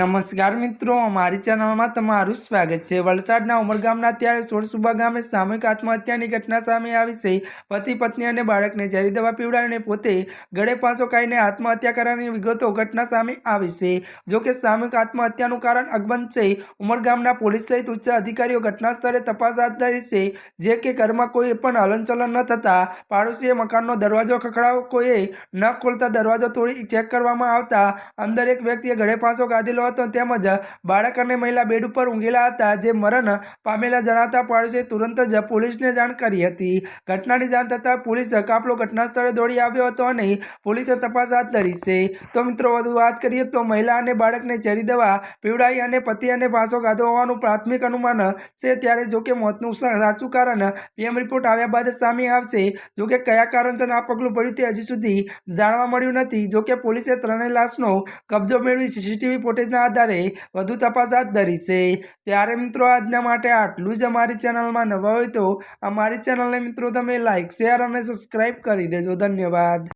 નમસ્કાર મિત્રો, અમારી ચેનલમાં તમારું સ્વાગત છે. વલસાડના ઉમરગામના ત્યારે સોળસુબા ગામે સામૂહિક આત્મહત્યાની ઘટના સામે આવી છે. પતિ, પત્ની અને બાળકને ઝેરી દવા પીવડાવીને પોતે ગળે પાસો કાઢીને આત્મહત્યા કરવાની વિગતો ઘટના સામે આવી છે. જો કે સામૂહિક આત્મહત્યાનું કારણ અકબંધ છે. ઉમરગામના પોલીસ સહિત ઉચ્ચ અધિકારીઓ ઘટના સ્થળે તપાસ હાથ ધરી છે. જે કે ઘરમાં કોઈ પણ હલનચલન ન થતાં પાડોશીએ મકાનનો દરવાજો ખખડાવ, કોઈએ ન ખોલતા દરવાજો તોડી ચેક કરવામાં આવતા અંદર એક વ્યક્તિએ ગળે પાસો ખાધેલો હતો તેમજ બાળક અને મહિલા બેડ ઉપર ઊંઘેલા હતા જે મરણ પામેલા જણાતા પાડોશીએ તુરંત જ પોલીસને જાણ કરી હતી. ઘટનાની જાણ થતાં પોલીસ કાફલો ઘટના સ્થળે દોડી આવ્યો હતો અને પોલીસે તપાસ હાથ ધરી છે. તો મિત્રો, વધુ વાત કરીએ તો મહિલા અને બાળકને ઝેરી દવા, પીવડાઈ અને પતિ અને ભાંસો ગાધો હોવાનું પ્રાથમિક અનુમાન છે. ત્યારે જોકે મોતનું સાચું કારણ પીએમ રિપોર્ટ આવ્યા બાદ સામે આવશે. જોકે કયા કારણસર આ પગલું પડ્યું તે હજી સુધી જાણવા મળ્યું નથી. જોકે પોલીસે ત્રણેય લાશનો કબજો મેળવી સીસીટીવી ફૂટેજના આધારે વધુ તપાસ હાથ ધરી છે. ત્યારે મિત્રો, આજના માટે આટલું જ અમારી ચેનલમાં નવા હોય તો અમારી ચેનલને મિત્રો તમે લાઈક શેર અને સબસ્ક્રાઈબ કરી દેજો. ધન્યવાદ.